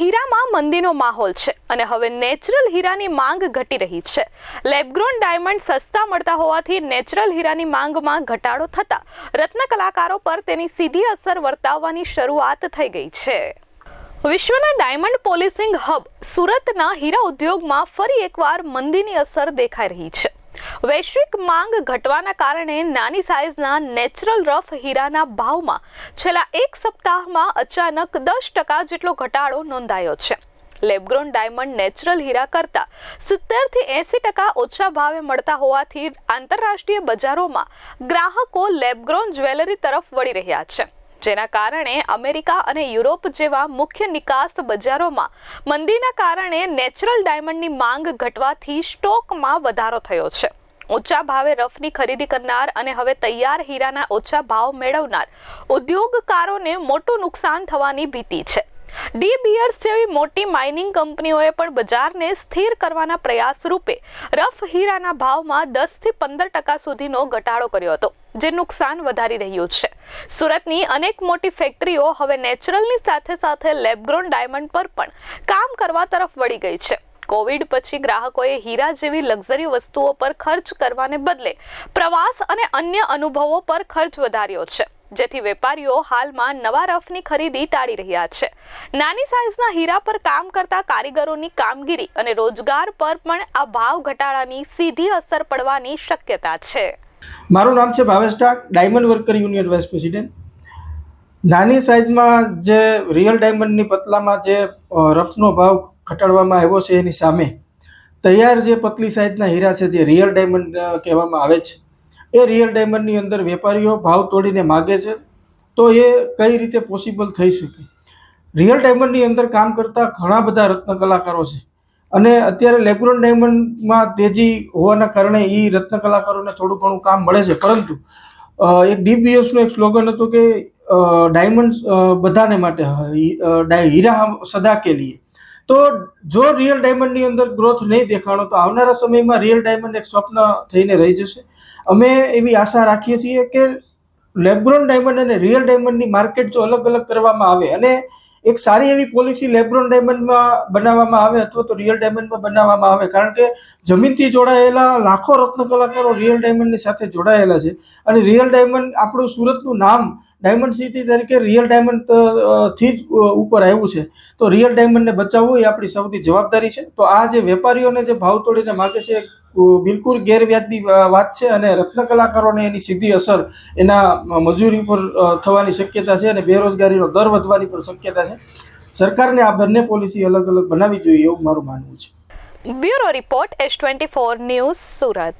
હીરામાં મંદીનો માહોલ છે અને હવે નેચરલ હીરાની માંગ ઘટી રહી છે. લેબગ્રોન ડાયમંડ સસ્તા મળતા હોવાથી નેચરલ હીરાની માંગમાં ઘટાડો થતા રત્ન કલાકારો પર તેની સીધી અસર વર્તાવવાની શરૂઆત થઈ ગઈ છે. વિશ્વના ડાયમંડ પોલિસિંગ હબ સુરતના હીરા ઉદ્યોગમાં ફરી એકવાર મંદીની અસર દેખાઈ રહી છે. વૈશ્વિક માંગ ઘટવાના કારણે નાની સાઇઝના નેચરલ રફ હીરાના ભાવમાં છેલ્લા એક સપ્તાહમાં અચાનક દસ ટકા જેટલો ઘટાડો નોંધાયો છે. લેબગ્રોન ડાયમંડ નેચરલ હીરા કરતાં સિત્તેરથી એંસી ટકા ઓછા ભાવે મળતા હોવાથી આંતરરાષ્ટ્રીય બજારોમાં ગ્રાહકો લેબગ્રોન જ્વેલરી તરફ વળી રહ્યા છે. જેના કારણે અમેરિકા અને યુરોપ જેવા મુખ્ય નિકાસ બજારોમાં મંદીના કારણે નેચરલ ડાયમંડની માંગ ઘટવાથી સ્ટોકમાં વધારો થયો છે. ઊંચા ભાવે રફની ખરીદી કરનાર અને હવે તૈયાર હીરાના ઓછા ભાવ મેળવનાર ઉદ્યોગકારોને મોટું નુકસાન થવાની ભીતિ છે. ડી બિયર્સ જેવી મોટી માઇનિંગ કંપનીઓએ પણ બજારને સ્થિર કરવાના પ્રયાસ રૂપે રફ હીરાના ભાવમાં દસથી પંદર ટકા સુધીનો ઘટાડો કર્યો હતો, જે નુકસાન વધારી રહ્યું છે. સુરતની અનેક મોટી ફેક્ટરીઓ હવે નેચરલની સાથે સાથે લેબગ્રોન ડાયમંડ પર પણ કામ કરવા તરફ વળી ગઈ છે. કોવિડ પછી ગ્રાહકોએ હીરા જેવી લક્ઝરી વસ્તુઓ પર ખર્ચ કરવાને બદલે પ્રવાસ અને અન્ય અનુભવો પર ખર્ચ વધાર્યો છે. જેથી વેપારીઓ હાલમાં નવા રફની ખરીદી ટાળી રહ્યા છે. નાની સાઇઝના હીરા પર કામ કરતા કારીગરોની કામગીરી અને રોજગાર પર પણ આ ભાવ ઘટાડાની સીધી અસર પડવાની શક્યતા છે. મારું નામ છે Bhavesh Dak diamond worker union vice president નાની સાઇઝમાં જે રિયલ ડાયમંડની પતલામાં જે રફનો ભાવ ઘટાડવામાં આવ્યો છે એની સામે તૈયાર જે પતલી સાઇઝના હીરા છે, જે રિયલ ડાયમંડ કહેવામાં આવે છે એ રિયલ ડાયમંડની અંદર વેપારીઓ ભાવ તોડીને માગે છે, તો એ કઈ રીતે પોસિબલ થઈ શકે? રિયલ ડાયમંડની અંદર કામ કરતા ઘણા બધા રત્ન કલાકારો છે. અને અત્યારે લેબ્રોન ડાયમંડમાં તેજી હોવાના કારણે એ રત્ન કલાકારોને થોડું ઘણું કામ મળે છે, પરંતુ એક ડીબીએસનું એક સ્લોગન હતું કે ડાયમંડ બધાને માટે હીરા સદા કે લીએ. તો જો રિયલ ડાયમંડની અંદર ગ્રોથ નહીં દેખાણો, તો આવનારા સમયમાં રિયલ ડાયમંડ એક સ્વપ્ન થઈને રહી જશે. અમે એવી આશા રાખીએ છીએ કે લેબ્રોન ડાયમંડ અને રિયલ ડાયમંડની માર્કેટ જો અલગ અલગ કરવામાં આવે અને એક સારી એવી પોલિસી લેબ્રોન ડાયમંડમાં બનાવવામાં આવે અથવા તો રિયલ ડાયમંડમાં બનાવવામાં આવે. કારણ કે જમીનથી જોડાયેલા લાખો રત્ન કલાકારો રિયલ ડાયમંડની સાથે જોડાયેલા છે. અને રિયલ ડાયમંડ આપણું સુરતનું નામ ડાયમંડ સિટી તરીકે રિયલ ડાયમંડથી જ ઉપર આવ્યું છે. તો રિયલ ડાયમંડને બચાવવું એ આપણી સૌથી જવાબદારી છે. તો આ જે વેપારીઓને જે ભાવ તોડીને માગે છે બિલકુલ ગેરવ્યાજબી વાત છે અને રત્ન કલાકારોને એની સીધી અસર એના મજૂરી પર થવાની શક્યતા છે અને બેરોજગારીનો દર વધવાની પણ શક્યતા છે. સરકારને આ બંને પોલિસી અલગ અલગ બનાવવી જોઈએ એવું મારું માનવું છે. Bureau report S twenty four news Surat.